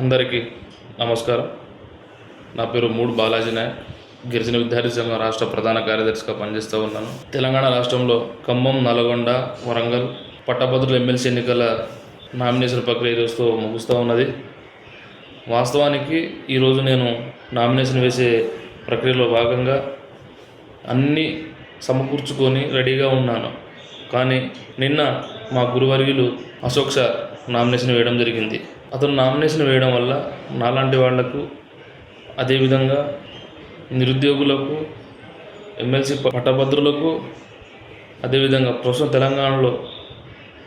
అందరికీ నమస్కారం. నా పేరు మూడు బాలాజీ నాయక్ గిరిజన విద్యార్థి సంఘం రాష్ట్ర ప్రధాన కార్యదర్శిగా పనిచేస్తూ ఉన్నాను. తెలంగాణ రాష్ట్రంలో ఖమ్మం నల్గొండ వరంగల్ పట్టభద్రుల ఎమ్మెల్సీ ఎన్నికల నామినేషన్ ప్రక్రియ ఈరోజుతో ముగుస్తూ ఉన్నది. వాస్తవానికి ఈరోజు నేను నామినేషన్ వేసే ప్రక్రియలో భాగంగా అన్నీ సమకూర్చుకొని రెడీగా ఉన్నాను. కానీ నిన్న మా గురువర్యులు అశోక్ సార్ నామినేషన్ వేయడం జరిగింది. అతను నామినేషన్ వేయడం వల్ల నాలాంటి వాళ్ళకు అదేవిధంగా నిరుద్యోగులకు ఎమ్మెల్సీ పట్టభద్రులకు అదేవిధంగా ప్రస్తుతం తెలంగాణలో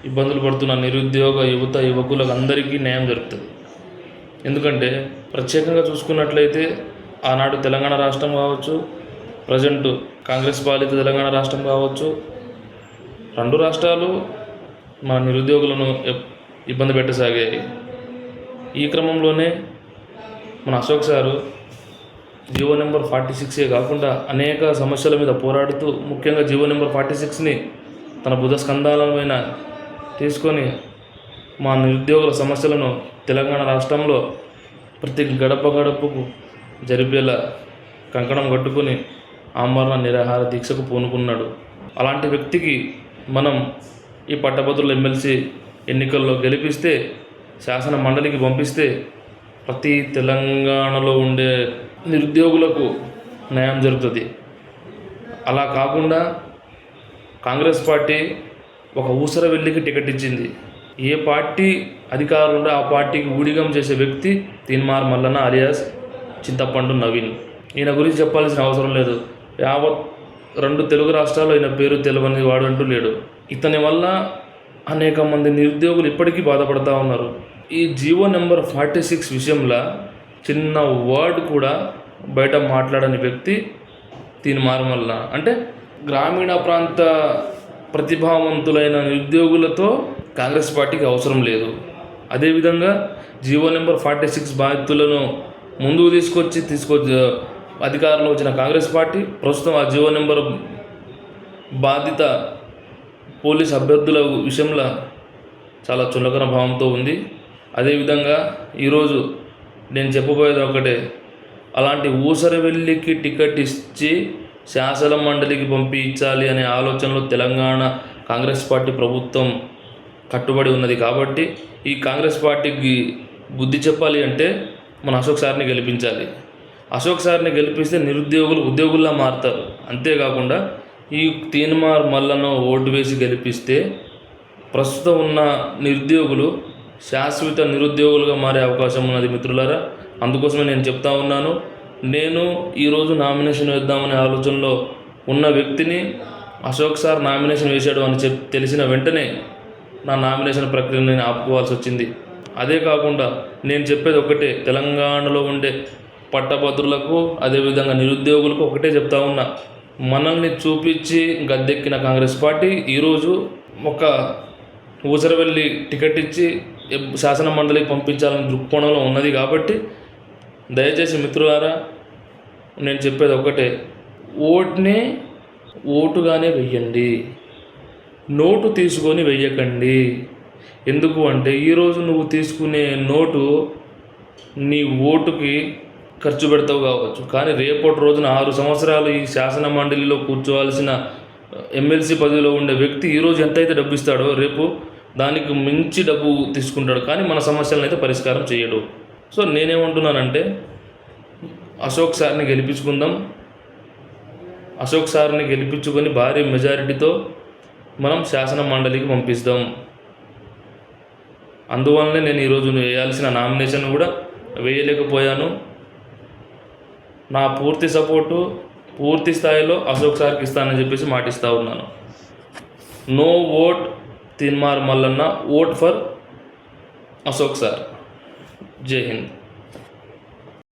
ఇబ్బందులు పడుతున్న నిరుద్యోగ యువత యువకులకు అందరికీ న్యాయం జరుగుతుంది. ఎందుకంటే ప్రత్యేకంగా చూసుకున్నట్లయితే ఆనాడు తెలంగాణ రాష్ట్రం కావచ్చు ప్రజెంట్ కాంగ్రెస్ పాలిత తెలంగాణ రాష్ట్రం కావచ్చు రెండు రాష్ట్రాలు మా నిరుద్యోగులను ఇబ్బంది పెట్టసాగాయి. ఈ క్రమంలోనే మన Ashok sir GO number forty సిక్సే కాకుండా అనేక సమస్యల మీద పోరాడుతూ ముఖ్యంగా జీవో నెంబర్ ఫార్టీ సిక్స్ని తన బుధ స్కందాలమైన తీసుకొని మా నిరుద్యోగుల సమస్యలను తెలంగాణ రాష్ట్రంలో ప్రతి గడప గడపకు జరిపేలా కంకణం కట్టుకొని ఆమరణ నిరాహార దీక్షకు పూనుకున్నాడు. అలాంటి వ్యక్తికి మనం ఈ పట్టభద్రుల ఎమ్మెల్సీ ఎన్నికల్లో గెలిపిస్తే శాసన మండలికి పంపిస్తే ప్రతి తెలంగాణలో ఉండే నిరుద్యోగులకు న్యాయం జరుగుతుంది. అలా కాకుండా కాంగ్రెస్ పార్టీ ఒక ఊసర వెళ్ళికి టికెట్ ఇచ్చింది. ఏ పార్టీ అధికారులు ఉంటే ఆ పార్టీకి ఊడిగం చేసే వ్యక్తి తీన్మార్ మల్లన్న అలియాస్ చింతపండు నవీన్. ఈయన గురించి చెప్పాల్సిన అవసరం లేదు. యావత్ రెండు తెలుగు రాష్ట్రాల్లో ఈయన పేరు తెలియని వాడు అంటూ లేడు. ఇతని వల్ల అనేక మంది నిరుద్యోగులు ఇప్పటికీ బాధపడతా ఉన్నారు. ఈ జీవో నెంబర్ ఫార్టీ సిక్స్ విషయంలో చిన్న వర్డ్ కూడా బయట మాట్లాడని వ్యక్తి దీని మారమల్ల అంటే గ్రామీణ ప్రాంత ప్రతిభావంతులైన నిరుద్యోగులతో కాంగ్రెస్ పార్టీకి అవసరం లేదు. అదేవిధంగా జీవో నెంబర్ ఫార్టీ సిక్స్ బాధితులను ముందుకు తీసుకొచ్చి తీసుకొచ్చి అధికారంలో వచ్చిన కాంగ్రెస్ పార్టీ ప్రస్తుతం ఆ జీవో నెంబర్ బాధిత పోలీస్ అభ్యర్థుల విషయంలో చాలా చులకన భావంతో ఉంది. అదేవిధంగా ఈరోజు నేను చెప్పబోయేది ఒకటే. అలాంటి ఊసరవెల్లికి టికెట్ ఇచ్చి శాసన మండలికి పంపించాలి అనే ఆలోచనలో తెలంగాణ కాంగ్రెస్ పార్టీ ప్రభుత్వం కట్టుబడి ఉన్నది కాబట్టి ఈ కాంగ్రెస్ పార్టీకి బుద్ధి చెప్పాలి అంటే మన అశోక్ సార్ని గెలిపించాలి. అశోక్ సార్ని గెలిపిస్తే నిరుద్యోగులు ఉద్యోగుల్లా మారుతారు. అంతేకాకుండా ఈ తీన్మార్ మల్లను ఓటు వేసి గెలిపిస్తే ప్రస్తుతం ఉన్న నిరుద్యోగులు శాశ్వత నిరుద్యోగులుగా మారే అవకాశం ఉన్నది మిత్రులారా. అందుకోసమే నేను చెప్తా ఉన్నాను. నేను ఈరోజు నామినేషన్ వేద్దామనే ఆలోచనలో ఉన్న వ్యక్తిని అశోక్ సార్ నామినేషన్ వేశాడు అని చెప్ తెలిసిన వెంటనే నా నామినేషన్ ప్రక్రియను నేను ఆపుకోవాల్సి వచ్చింది. అదే కాకుండా నేను చెప్పేది ఒకటే తెలంగాణలో ఉండే పట్టభద్రులకు అదేవిధంగా నిరుద్యోగులకు ఒకటే చెప్తా ఉన్నా. మనల్ని చూపించి గద్దెక్కిన కాంగ్రెస్ పార్టీ ఈరోజు ఒక ఊసరవెల్లి టికెట్ ఇచ్చి శాసన మండలికి పంపించాలని దృక్కోణంలో ఉన్నది కాబట్టి దయచేసి మిత్రులారా నేను చెప్పేది ఒకటే. ఓట్ని ఓటుగానే వెయ్యండి. నోటు తీసుకొని వెయ్యకండి. ఎందుకు అంటే ఈరోజు నువ్వు తీసుకునే నోటు నీ ఓటుకి ఖర్చు పెడతావు కావచ్చు. కానీ రేపటి రోజున ఆరు సంవత్సరాలు ఈ శాసన మండలిలో కూర్చోవాల్సిన ఎమ్మెల్సీ పదవిలో ఉండే వ్యక్తి ఈరోజు ఎంతైతే డబ్బు ఇస్తాడో రేపు దానికి మించి డబ్బు తీసుకుంటాడు. కానీ మన సమస్యలను అయితే పరిష్కారం చేయడు. సో నేనేమంటున్నానంటే అశోక్ సార్ని గెలిపించుకుందాం. అశోక్ సార్ని గెలిపించుకొని భారీ మెజారిటీతో మనం శాసన మండలికి పంపిస్తాం. అందువల్లనే నేను ఈరోజు వేయాల్సిన నామినేషన్ కూడా వేయలేకపోయాను. నా పూర్తి సపోర్టు పూర్తి స్థాయిలో అశోక్ సార్కి ఇస్తానని చెప్పేసి మాటిస్తూ ఉన్నాను. No vote Teenmar Mallanna vote for Ashok sir. జై హింద్.